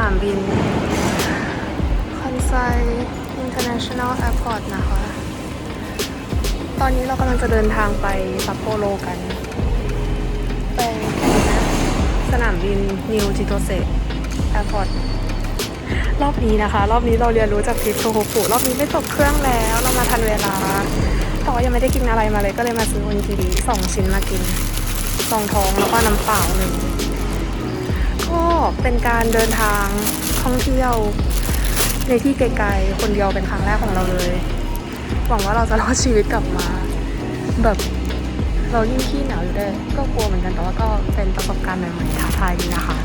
นามบินคันไซ International Airport นะคะ ตอนนี้เรากำลังจะเดินทางไปซัปโปโรกัน ไปสนามบินนิวจิโตเซแอร์พอร์ตรอบนี้นะคะ รอบนี้เราเรียนรู้จากทริปโทโฮกุรอบนี้ไม่ตกเครื่องแล้ว เรามาทันเวลาแต่ว่ายังไม่ได้กินอะไรมาเลยก็เลยมาซื้อวันทีดีสองชิ้นมากินซองท้องแล้วก็น้ำเปล่าหนึ่ง เป็นการเดินทางท่องเที่ยว ในที่ไกลๆ คนเดียวเป็นครั้งแรกของเราเลย หวังว่าเราจะรอดชีวิตกลับมา แบบเรายิ่งขี้หนาวอยู่ด้วยก็กลัวเหมือนกันแต่ว่าก็เป็นประสบการณ์ใหม่ๆท้าทายดีนะคะ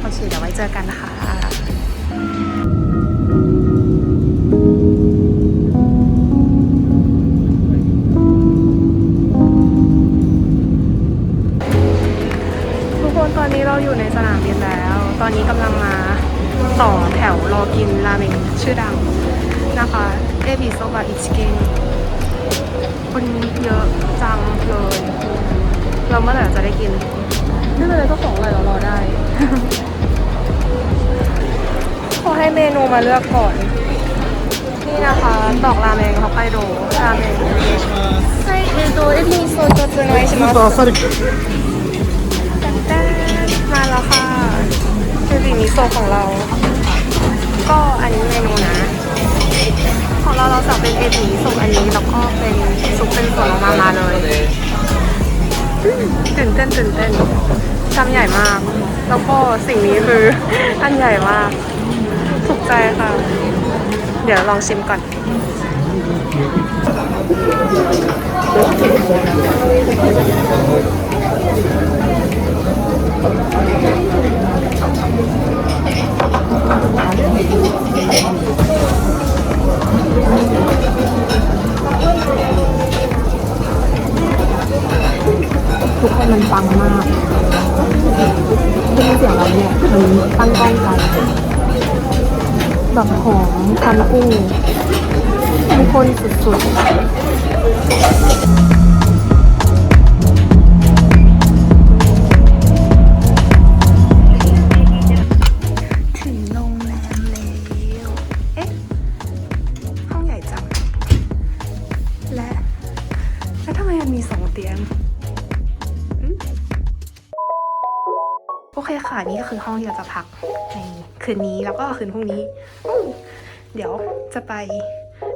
โอเคเดี๋ยวไว้เจอกันนะคะ ชื่อดังนะคะเอบีโซบะอิชิเกนคนเยอะจังเลยเราเมื่อไหร่จะได้กินไม่เป็นไรก็ของอะไรเรารอได้ ขอให้เมนูมาเลือกก่อน นี่นะคะตอกราเมงฮอกไกโดราเมงใช่เมนูเอบีโซโจตุนไอชิมัสมาแล้วค่ะเอบีมิโซของเรา ก็อันนี้เมนู เราเราสั่งเป็นเอบิมิโซะอันนี้แล้วก็เป็นซุปเป็นส่วนออกมามาเลยตื่นเต้นตื่นเต้นชามใหญ่มาก แล้วก็สิ่งนี้คืออันใหญ่มากถูกใจค่ะ เดี๋ยวลองชิมก่อน ทุกคนมันปังมากได้ยินเสียงเราเนี่ยมันตั้งกล้องกันแบบหอมคันกุ้งเข้มข้นสุดๆ จะพักในคืนนี้แล้วก็คืนพรุ่งนี้ เดี๋ยวจะไป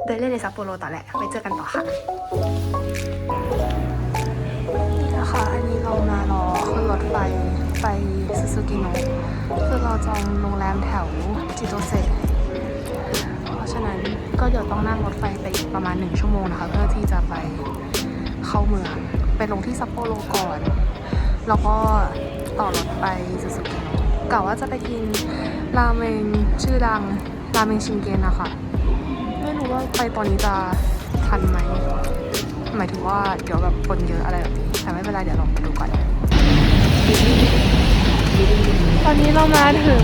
เดินเล่นในซัปโปโรต่อแหละไปเจอกันต่อค่ะนี่นะคะอันนี้เรามารอขึ้นรถไฟไปซูซูกิโนะคือเราจองโรงแรมแถวจิโตเซเพราะฉะนั้นก็เดี๋ยวต้องนั่งรถไฟไปอีกประมาณหนึ่งชั่วโมงนะคะ เพื่อที่จะไปเข้าเมือง ไปลงที่ซัปโปโรก่อน แล้วก็ต่อรถไปซูซูกิ กะว่าจะไปกินราเมงชื่อดังราเมงชินเกนนะคะไม่รู้ว่าไปตอนนี้จะทันไหมหมายถึงว่าเดี๋ยวแบบคนเยอะอะไรแบบนี้แต่ไม่เป็นไรเดี๋ยวลองไปดูก่อนตอนนี้เรามาถึง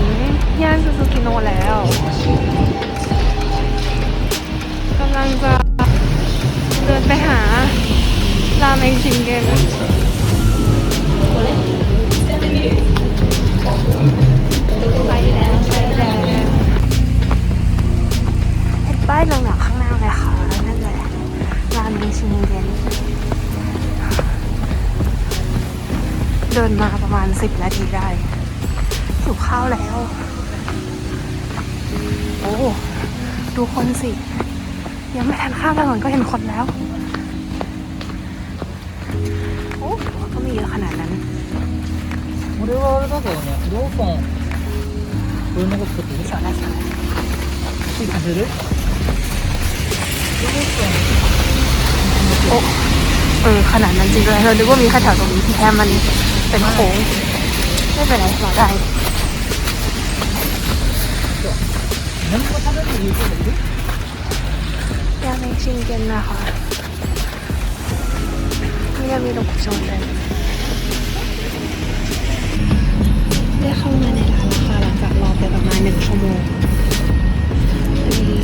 ย่านซูซูกิโนะแล้วกำลังจะเดินไปหาราเมงชินเกน ปแล้วไปแล้วเห็นป้ายเหลืองๆข้างหน้าเลยค่ะนั่นแหละร้านมิชินเย็นเดินมาประมาณสิบนาทีได้หิวข้าวแล้ว โอ้ดูคนสิ ยังไม่ทันข้ามถนนก็เห็นคนแล้ว โอ้ก็ไม่เยอะขนาดนั้น これはあれだけどねローソンこれのこと作ってる เขียวอะไรเขียวอะไร ついてる โอ้เออขนาดนั้นจริงเลยเราดูว่ามีแค่แถวตรงนี้ที่แค่มันเป็นโค้งไม่เป็นไรเราได้ 何も食べる理由とかいる ยาเมงชินเกนนะคะนี่ยังมีลงกุชนเลย ได้เข้ามาในร้านแล้วค่ะหลังจากรอไปประมาณหนึ่งชั่วโมงอันนี้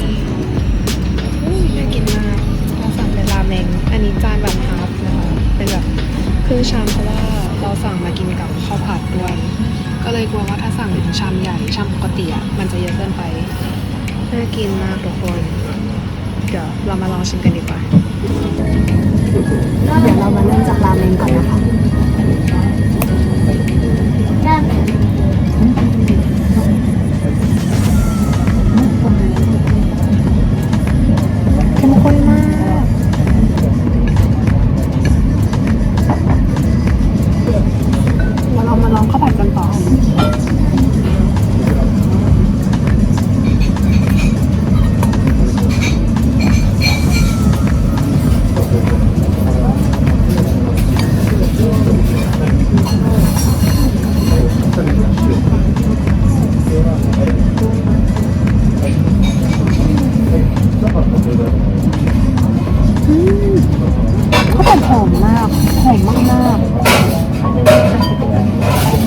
อุ้ยน่ากินมากเราสั่งเป็นราเมงอันนี้จานแบบฮาร์ฟนะคะเป็นแบบครึ่งชามเพราะว่าเราสั่งมากินกับข้าวผัดด้วย ก็เลยกลัวว่าถ้าสั่งชามใหญ่ชามปกติอะมันจะเยอะเกินไปน่ากินมากทุกคนเดี๋ยวเรามาลองชิมกันดีกว่าเดี๋ยวเรามาเริ่มจากราเมงก่อนนะคะ ข้าวผัดหอมมากหอมมากมาก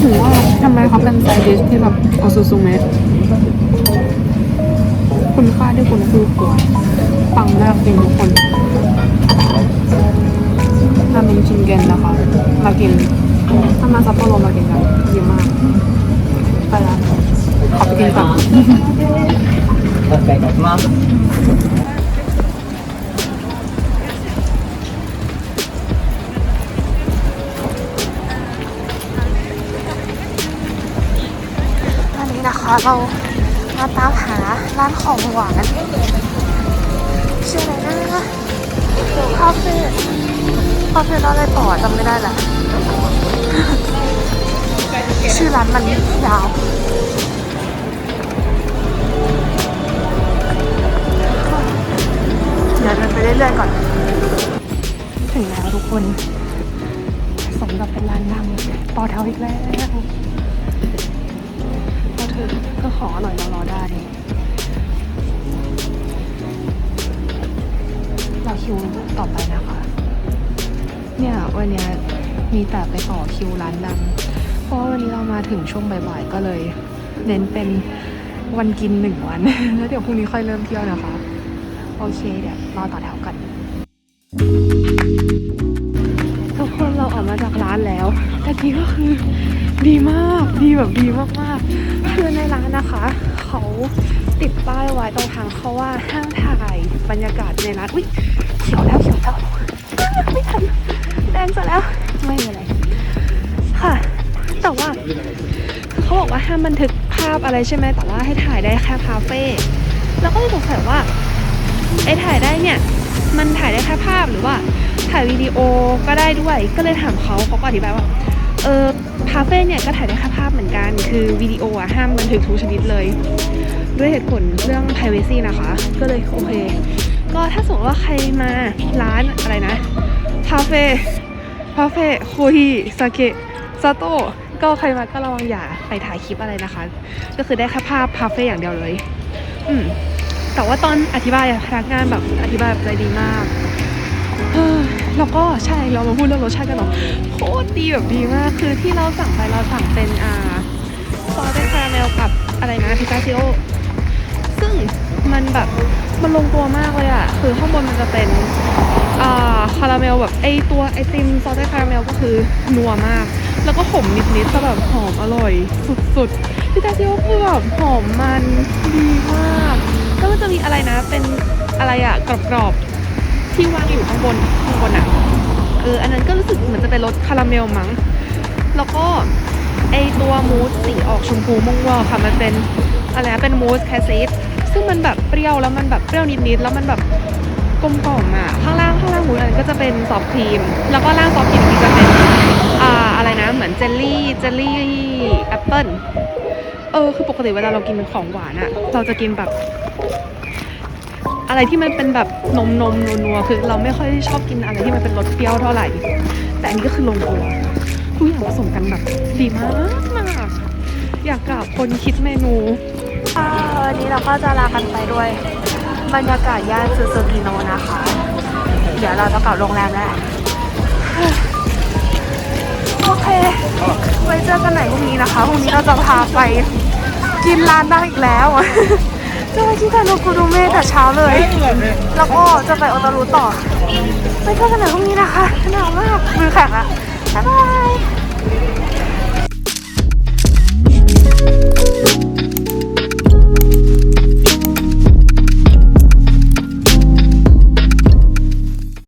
ถือว่าทำไมเขาเป็นไซดิชที่แบบโอซูซูเมะคุณค่าที่คุณคือกวนปังมากจริงทุกคนราเมงชินเกนนะคะมากินถ้ามาซัปโปโรมากินกันดีมากไปละขอไปกินก่อน นะคะ เรามาตามหาร้านของหวานชื่ออะไรนะคาเฟ่คาเฟ่ร้านอะไรต่อจำไม่ได้ละชื่อร้านมันยาวเดี๋ยวเดินไปเรื่อยๆก่อน ถึงแล้วทุกคน สมกับเป็นร้านดังต่อแถวอีกแล้ว ขออร่อยเรารอได้รอคิวต่อไปนะคะ เนี่ยวันนี้มีแต่ไปต่อคิวร้านดังเพราะวันนี้เรามาถึงช่วงบ่ายๆก็เลย เน้นเป็นวันกินหนึ่งวัน แล้วเดี๋ยวพรุ่งนี้ค่อยเริ่มเที่ยวนะคะ โอเคเดี๋ยวรอต่อแถวกัน แล้วแต่กี้ก็คือดีมากดีแบบดีมากๆคือในร้านนะคะ เขาติดป้ายไว้ตรงทางเขาว่าห้ามถ่ายบรรยากาศในร้านอุ้ยเขียวแล้วเขียวแล้วไม่ทันแดงซะแล้วไม่เป็นไรค่ะ แต่ว่าเขาบอกว่าห้ามบันทึกภาพอะไรใช่ไหมแต่ว่าให้ถ่ายได้แค่คาเฟ่แล้วก็เลยสงสัยว่าไอ้ถ่ายได้เนี่ยมันถ่ายได้แค่ภาพหรือว่าถ่ายวิดีโอก็ได้ด้วย ก็เลยถามเขาเขาก็อธิบายว่า เออคาเฟ่เนี่ยก็ถ่ายได้แค่ภาพเหมือนกัน คือวิดีโออะห้ามบันทึกทุกชนิดเลย ด้วยเหตุผลเรื่อง privacy นะคะ ก็เลยโอเค ก็ถ้าสมมติว่าใครมาร้านอะไรนะคาเฟ่คาเฟ่โคฮิซาเกะซาโต้ก็ใครมาก็ระวังอย่าไปถ่ายคลิปอะไรนะคะ ก็คือได้แค่ภาพคาเฟ่อย่างเดียวเลย อืมแต่ว่าตอนอธิบายพนักงานแบบอธิบายใจดีมากเฮ้ แล้วก็ใช่เรามาพูดเรื่องรสชาติกันเนาะโคตรดีแบบดีมากคือที่เราสั่งไปเราสั่งเป็นอ่าซอสเป็นคาราเมลกับอะไรนะพิซซ่าซิโอซึ่งมันแบบมันลงตัวมากเลยอะคือข้างบนมันจะเป็นอ่าคาราเมลแบบไอตัวไอติมซอสเป็นคาราเมลก็คือนัวมาก แล้วก็ขมนิดๆแต่แบบหอมอร่อย สุดๆพิซซ่าซิโอคือแบบหอมมันดีมาก ก็มันจะมีอะไรนะเป็นอะไรอะกรอบๆ ที่วางอยู่ข้างบนข้างบนอะเอออันนั้นก็รู้สึกเหมือนจะเป็นรสคาราเมลมั้งแล้วก็ไอตัวมูสสีออกชมพูม่วงๆค่ะมันเป็นอะไรนะเป็นมูสแคสซิสซึ่งมันแบบเปรี้ยวแล้วมันแบบเปรี้ยวนิดๆแล้วมันแบบกลมกล่อมอะข้างล่างข้างล่างมูสอันก็จะเป็นซอฟครีม แล้วก็ล่างซอฟครีมนี้จะเป็นอ่าอะไรนะเหมือนเจลลี่เจลลี่แอปเปิ้ลเออคือปกติเวลาเรากินของหวานอะเราจะกินแบบ อะไรที่มันเป็นแบบนมนมนัวนัวๆคือเราไม่ค่อยชอบกินอะไรที่มันเป็นรสเปรี้ยวเท่าไหร่ แต่อันนี้ก็คือลงตัวทุกอย่างผสมกันแบบดีมากมากอยากกราบคนคิดเมนูวันนี้เราก็จะลากันไปด้วย บรรยากาศย่านซูซูกิโนนะคะ เดี๋ยวเราจะกลับโรงแรมแล้วโอเค ไว้เจอกันไหนพรุ่งนี้นะคะ พรุ่งนี้เราจะพาไปกินร้านดังอีกแล้ว จะไปที่ทาโนกุรุเมะแต่เช้าเลย แล้วก็จะไปโอตารุต่อไปเจอกันหนพรุ่งนี้นะคะหนาวมากมือแข็งอะบ๊ายบาย